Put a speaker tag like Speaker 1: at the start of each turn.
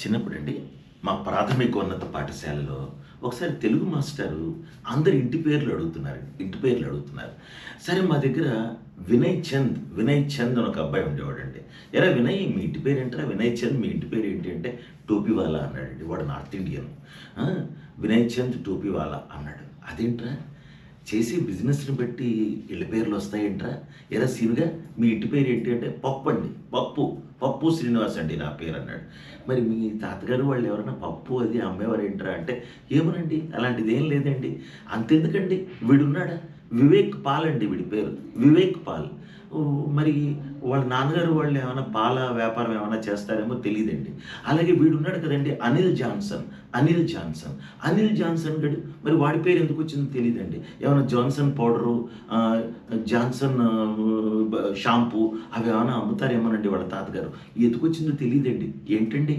Speaker 1: చిన్నప్పుడండి మా ప్రాథమికోన్నత పాఠశాలలో ఒకసారి తెలుగు మాస్టారు అందరి ఇంటి పేర్లు అడుగుతున్నారు ఇంటి పేర్లు అడుగుతున్నారు. సరే మా దగ్గర వినయ్ చంద్ వినయ్ చంద్ అని ఒక అబ్బాయి ఉండేవాడండి. ఎరా వినయ్ మీ ఇంటి పేరు ఏంటరా వినయ్ చంద్ మీ ఇంటి పేరు ఏంటి అంటే టోపీవాలా అన్నాడండి వాడు నార్త్ ఇండియన్. వినయ్ చంద్ టోపీవాలా అన్నాడు. అదేంట్రా? చేసే బిజినెస్ని బట్టి ఇళ్ళ పేర్లు వస్తాయంట్రా? ఎరా సీనుగా మీ ఇంటి పేరు ఏంటి అంటే పప్పు అండి పప్పు. పప్పు శ్రీనివాస్ అండి నా పేరు అన్నాడు మరి మీ తాతగారు వాళ్ళు ఎవరైనా పప్పు అది అమ్మేవారు ఏంట్రా అంటే ఏమనండి అలాంటిది ఏం లేదండి. అంతెందుకండి వీడున్నాడా? వివేక్ పాల్ అండి వీడి పేరు. వివేక్ పాల్. మరి వాళ్ళ నాన్నగారు వాళ్ళు ఏమైనా పాల వ్యాపారం ఏమైనా చేస్తారేమో తెలియదండి. అలాగే వీడున్నాడు కదండి Anil Johnson. Anil Johnson. Anil Johnson గడు మరి వాడి పేరు ఎందుకు వచ్చిందో తెలియదండి ఏమైనా జాన్సన్ పౌడరు జాన్సన్ షాంపూ అవి ఏమైనా అమ్ముతారేమోనండి వాళ్ళ తాతగారు. ఎందుకు వచ్చిందో తెలియదండి ఏంటండి?